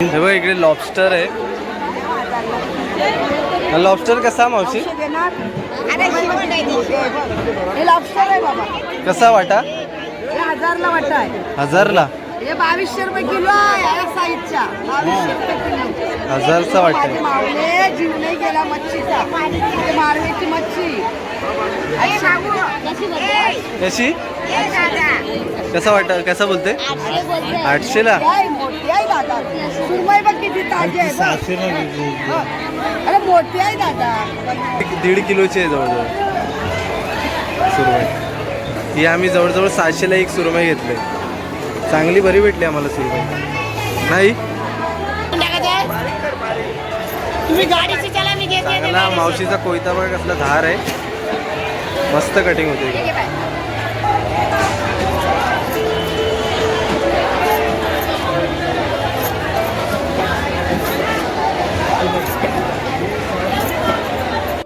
हे बघ इकडे लॉबस्टर आहे. लॉबस्टर कसा मावशी? लॉबस्टर आहे बाबा. कसा वाटा? हजारला वाटा आहे. हजारला? हे बावीसशे रुपये किलो आहे या साईजच्या. बावीसशे रुपये किलो. हजारचा वाटा माझे आहे मावले जीव नाही गेला मच्छीचा मारवेची मच्छी. कशी कसा वाटा कसा बोलते आठशेला? काय मोठी आहे दादा. सुरमई बघ किती ताजी आहे. बघ. अरे मोठी आहे दादा. एक दीड किलोची आहे जवळजवळ. सुरमई. ही आम्ही जवळजवळ सहाशेला एक सुरमई घेतली. चांगली बरी भेटली आम्हाला सुरमई नाही? चांगला मावशीचा कोयता बघा कसला धार आहे. मस्त कटिंग होते.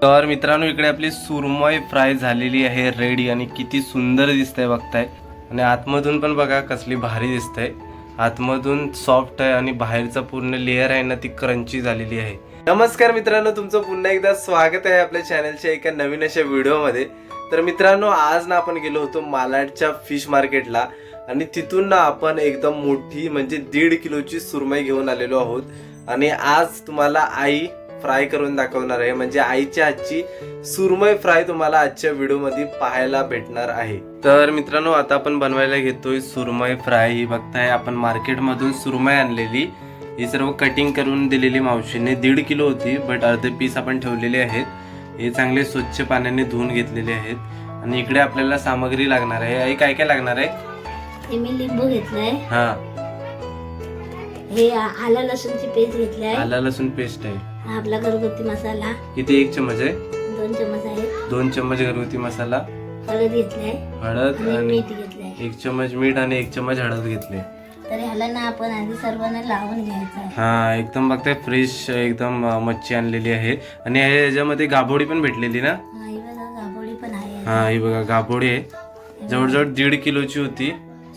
तर मित्रांनो इकडे आपली सुरमई फ्राय झालेली आहे रेडी आणि किती सुंदर दिसतंय बघताय. आणि आतमधून पण बघा कसली भारी दिसतंय. आतमधून सॉफ्ट आहे आणि बाहेरचा पूर्ण लेअर आहे ना ती क्रंची झालेली आहे. नमस्कार मित्रांनो तुमचं पुन्हा एकदा स्वागत आहे आपल्या चॅनलच्या एका नवीन अशा व्हिडिओमध्ये तर मित्रांनो आज ना आपण गेलो होतो मालाडच्या फिश मार्केटला आणि तिथून ना आपण एकदम मोठी म्हणजे दीड किलोची सुरमई घेऊन आलेलो आहोत. आणि आज तुम्हाला आई फ्राय करून दाखवणार आहे. म्हणजे आईच्या हातची सुरमई फ्राय तुम्हाला आजच्या व्हिडिओमध्ये पाहायला भेटणार आहे. तर मित्रांनो आता आपण बनवायला घेतोय सुरमई फ्राय. ही बघताय आपण मार्केटमधून सुरमई आणलेली. ही सर्व कटिंग करून दिलेली मावशीने. दीड किलो होती बट अर्धे पीस आपण ठेवलेले आहेत. हे चांगले स्वच्छ पाण्याने धुवून घेतलेले आहेत. आणि इकडे आपल्याला सामग्री लागणार आहे. आई काय काय लागणार आहे? हे मी लिंबू घेतलाय. हा. हे आलं लसूणची पेस्ट घेतलाय. आला लसूण पेस्ट आहे. हा आपला घरगुती मसाला. किती एक चमच आहे? दोन चमच आहेत दोन चमच घरगुती मसाला. हळद घेतलाय हळद आणि आणि मीठ घेतलंय एक चमच मीठ आणि एक चमच हळद घेतले तर ह्याला ना आपण आधी सर्वांना लावून घ्यायचं आहे. हा एकदम बघताय फ्रेश एकदम अं, मच्छी आणलेली आहे. आणि हे- याच्यामध्ये गाभोडी पण भेटलेली ना? हा, ही बघा गाभोळी पण आहे. हा ही बघा गाभोडी आहे. जवळजवळ दीड किलोची होती.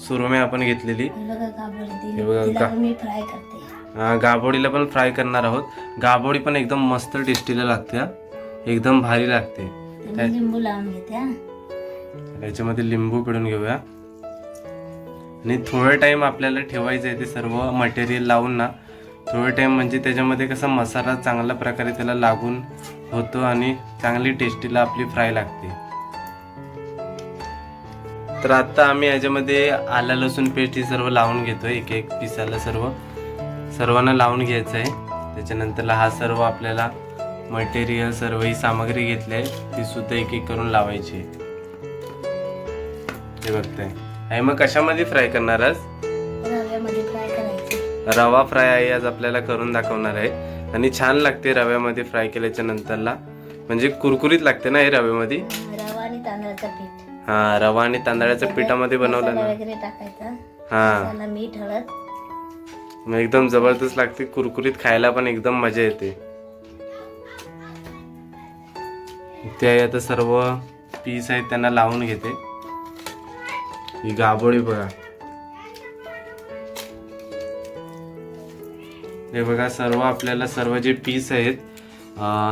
सुरमई आपण घेतलेली. ही बघा गाभोळी हे बघा, तिला गा- पण मी फ्राय करते गाभोडीला पण फ्राय करणार आहोत. गाभोडी पण एकदम मस्त टेस्टीला लागते. एकदम भारी लागते. लिंबू लावून घेते याच्यामध्ये लिंबू पिळून घेऊया. आणि थोडं टाइम आपल्याला ठेवायचं आहे ते सर्व मटेरियल लावून ना थोडं टाइम म्हणजे त्याच्यामध्ये कसा मसाला चांगल्या प्रकारे त्याला लागून होतो आणि चांगली टेस्टीला आपली फ्राय लागते. तर आता आम्ही याच्यामध्ये आला लसूण पेस्ट ही सर्व लावून घेतोय एक एक पिसाला सर्व. सर्वांना लावून घ्यायचं आहे त्याच्यानंतरला हा सर्व आपल्याला मटेरियल सर्व ही सामग्री घेतली आहे. ती सुद्धा एक एक करून लावायची हे बघताय. आहे मग कशामध्ये फ्राय करणार आज? रवा फ्राय आहे आज आपल्याला करून दाखवणार आहे. आणि छान लागते रव्यामध्ये फ्राय केल्याच्या नंतरला. म्हणजे कुरकुरीत लागते ना हे रव्यामध्ये? रवा आणि तांदळाचं पीठ. हा रवा आणि तांदळाच्या पिठामध्ये बनवलं ना. हा. मीठ हळद. मग एकदम जबरदस्त लागते. कुरकुरीत खायला पण एकदम मजा येते. ते आता सर्व पीस आहेत त्यांना लावून घेते. ही गाबोळी बघा. हे बघा सर्व आपल्याला सर्व जे पीस आहेत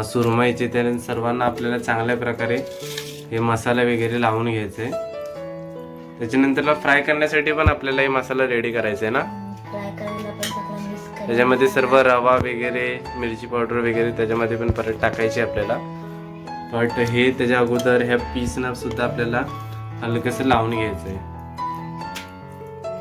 सुरमईचे त्या सर्वांना आपल्याला चांगल्या प्रकारे हे मसाला वगैरे लावून घ्यायचे. त्याच्यानंतरला फ्राय करण्यासाठी पण आपल्याला हे मसाला रेडी करायचा आहे ना? त्याच्यामध्ये सर्व रवा वगैरे मिरची पावडर वगैरे त्याच्यामध्ये पण परत टाकायची आपल्याला. बट हे त्याच्या अगोदर ह्या पीसनं सुद्धा आपल्याला हलकंसं लावून घ्यायचं आहे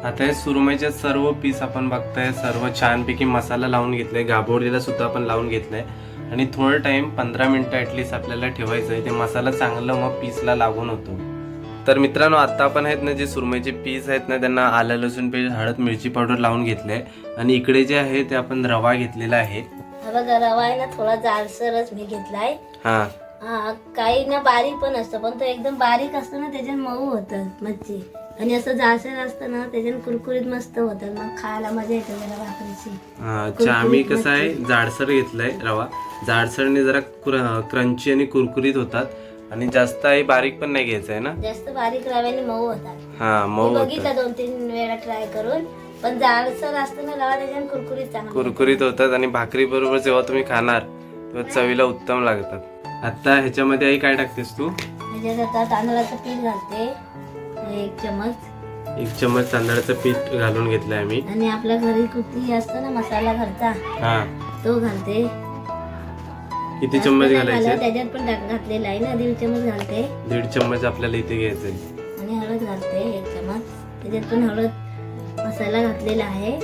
आता हे सुरमईचे सर्व पीस आपण बघताय सर्व छानपैकी मसाला लावून घेतलाय गाभोडीला सुद्धा आपण लावून घेतलाय. आणि थोडं टाइम पंधरा मिनिटं ॲटलीस्ट आपल्याला ठेवायचं आहे ते मसाला चांगलं मग पीसला लागून होतो. तर मित्रांनो आता आपण आहेत ना जे सुरमईचे पीस आहेत ना त्यांना आलं लसूण पेस्ट हळद मिरची पावडर लावून घेतले. आणि इकडे जे आहे ते आपण रवा घेतलेला आहे. हा बघा रवा आहे ना थोडा जाडसरच मी घेतलाय. हा. हा काही ना बारीक पण असतो पण तो एकदम बारीक असतो ना त्याच्यात मऊ होतं मच्छी. आणि असं जाडसर असतं ना त्याच्यात कुरकुरीत मस्त होतं मग खायला मजा येते जरा भाकरीची. अच्छा आम्ही कसं आहे? जाडसर घेतलाय रवा. जाडसरने जरा क्रंची आणि कुरकुरीत होतात. आणि जास्त आहे बारीक पण नाही घ्यायचं आहे ना? जास्त बारीक रव्याने मऊ होतात. हा मऊ बघितलं दोन तीन वेळा ट्राय करून पण जाडसर असतं ना रवा त्याच्यानं कुरकुरीत चांगलं कुरकुरीत होतात आणि भाकरी बरोबर जेव्हा तुम्ही खाणार तेव्हा चवीला उत्तम लागतात. आता ह्याच्यामध्ये आई काय टाकतेस तू? आता तांदळाचं पीठ घालते. एक चमच एक चम्मच तांदळाचं पीठ घालून घेतलंय आम्ही आणि आपल्या घरी कुठली असतो ना मसाला घरचा हा. तो घालते. किती चम्मच घालायचे. त्याच्यात पण घातलेला आहे ना दीड चमच घालते. दीड चम्मच आपल्याला इथे घ्यायचंय. आणि हळद घालते एक चमच त्याच्यात पण हळद मसाला घातलेला आहे.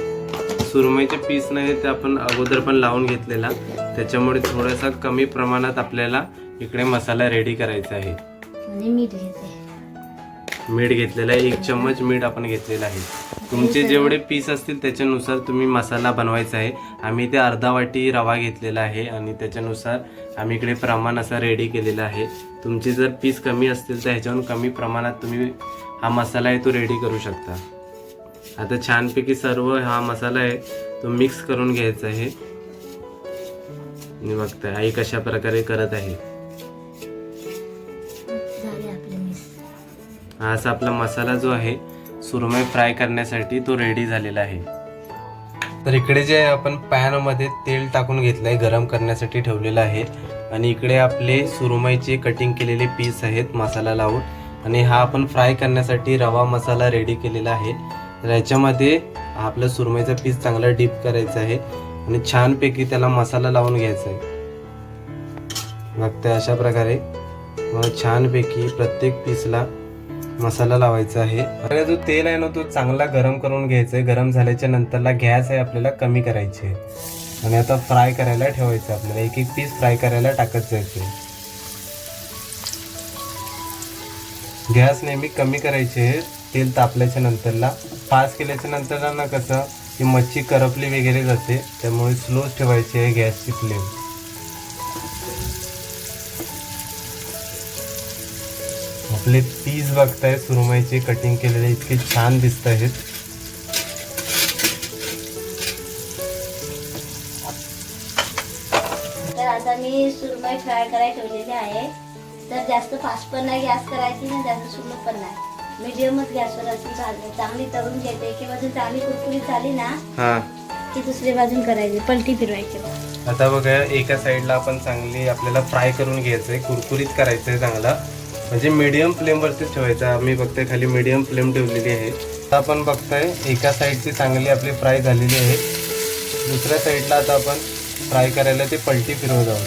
सुरमईचे पीस नाही ते आपण अगोदर पण लावून घेतलेला. त्याच्यामुळे थोडासा कमी प्रमाणात आपल्याला इकडे मसाला रेडी करायचा आहे. आणि मीठ घेते मीठ घेतलेलं आहे. एक चम्मच मीठ आपण घेतलेलं आहे. तुमचे जेवढे पीस असतील त्याच्यानुसार तुम्ही मसाला बनवायचा आहे. आम्ही ते अर्धा वाटी रवा घेतलेला आहे आणि त्याच्यानुसार आम्ही इकडे प्रमाण असा रेडी केलेला आहे. तुमचे जर पीस कमी असतील तर ह्याच्याहून कमी प्रमाणात तुम्ही हा मसाला आहे तो रेडी करू शकता. आता छानपैकी सर्व हा मसाला आहे तो मिक्स करून घ्यायचा आहे. बघताय आई कशा प्रकारे करत आहे. हा असा आपला मसाला जो आहे सुरमई फ्राय करण्यासाठी तो रेडी झालेला आहे. तर इकडे जे आपण पॅनमध्ये तेल टाकून घेतलंय गरम करण्यासाठी ठेवलेलं आहे. आणि इकडे आपले सुरमईचे कटिंग केलेले पीस आहेत मसाला लावून. आणि हा आपण फ्राय करण्यासाठी रवा मसाला रेडी केलेला आहे. तर याच्यामध्ये आपलं आपला सुरमईचा पीस चांगला डीप करायचा आहे. आणि छानपैकी त्याला मसाला लावून घ्यायचा आहे. बघताय अशा प्रकारे. छानपैकी प्रत्येक पीसला मसाला लावायचा आहे. आणि जो तेल आहे ना तो चांगला गरम करून घ्यायचा आहे. गरम झाल्याच्या नंतरला गॅस आहे आपल्याला कमी करायची आहे. आणि आता फ्राय करायला ठेवायचं आपल्याला. एक एक पीस फ्राय करायला टाकत जायचे गॅस नेहमी कमी करायचे आहे. तेल तापल्याच्या नंतरला फास्ट केल्याच्या नंतरला ना कसं की मच्छी करपली वगैरे जाते. त्यामुळे स्लोच ठेवायची आहे गॅसची फ्लेम. आपले पीस बघताय सुरमईचे कटिंग केलेले इतके छान दिसत आहेत तर आता मी सुरमई फ्राय करायला ठेवलेली आहे. तर जास्त फास्ट पण नाही गॅस करायची ना जास्त सुरू पण नाही. मीडियमच गॅसवर चांगली तळून चांगली कुरकुरीत झाली ना हा. की दुसरी बाजून करायची पलटी फिरवायची. आता बघा एका साईडला आपण चांगली आपल्याला फ्राय करून घ्यायचंय. कुरकुरीत करायचंय चांगला. म्हणजे मीडियम फ्लेमवरतीच ठेवायचा. आम्ही बघताय खाली मीडियम फ्लेम ठेवलेली आहे. आता आपण बघताय एका साईडची चांगली आपली फ्राय झालेली आहे. दुसऱ्या साईडला आता आपण फ्राय करायला ते पलटी फिरवत आहोत.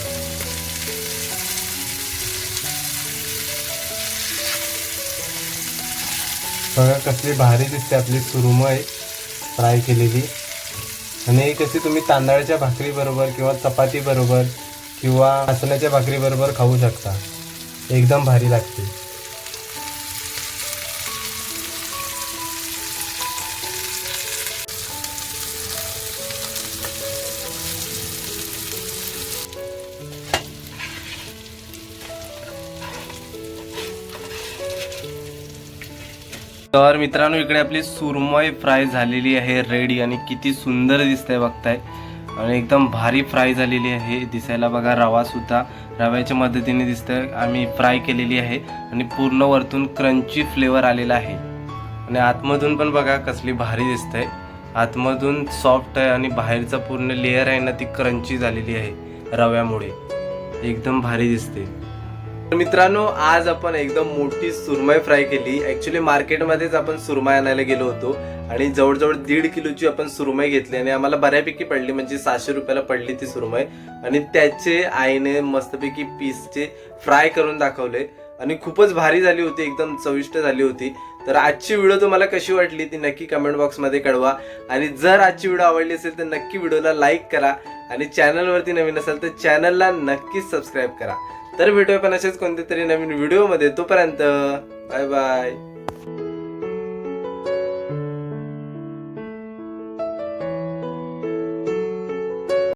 बघा कसली भारी दिसते आपली सुरुमय फ्राय केलेली. आणि ही कशी तुम्ही तांदळाच्या भाकरीबरोबर किंवा चपाती बरोबर किंवा आसण्याच्या भाकरीबरोबर खाऊ शकता. एकदम भारी लागते. तर मित्रांनो इकडे आपली सुरमई फ्राय झालेली आहे रेडी आणि किती सुंदर दिसतंय बघताय. आणि एकदम भारी फ्राय झालेली आहे दिसायला बघा रवासुद्धा रव्याच्या मदतीने दिसतं आम्ही फ्राय केलेली आहे आणि पूर्ण वरतून क्रंची फ्लेवर आलेला आहे. आणि आतमधून पण बघा कसली भारी दिसतंय. आतमधून सॉफ्ट आहे आणि बाहेरचा पूर्ण लेअर आहे ना ती क्रंची झालेली आहे रव्यामुळे. एकदम भारी दिसते. मित्रांनो आज आपण एकदम मोठी सुरमई फ्राय केली. ऍक्च्युली मार्केटमध्येच आपण सुरमई आणायला गेलो होतो आणि जवळजवळ दीड किलोची आपण सुरमई घेतली आणि आम्हाला बऱ्यापैकी पडली म्हणजे सहाशे रुपयाला पडली ती सुरमई. आणि त्याचे आईने मस्तपैकी पीसचे फ्राय करून दाखवले. आणि खूपच भारी झाली होती एकदम चविष्ट झाली होती. तर आजची व्हिडिओ तुम्हाला कशी वाटली ती नक्की कमेंट बॉक्समध्ये कळवा. आणि जर आजची व्हिडिओ आवडली असेल तर नक्की व्हिडिओला लाईक करा. आणि चॅनलवरती नवीन असेल तर चॅनलला नक्कीच सबस्क्राईब करा. तर भेटूया पण असेच कोणत्या तरी नवीन व्हिडिओमध्ये तोपर्यंत बाय बाय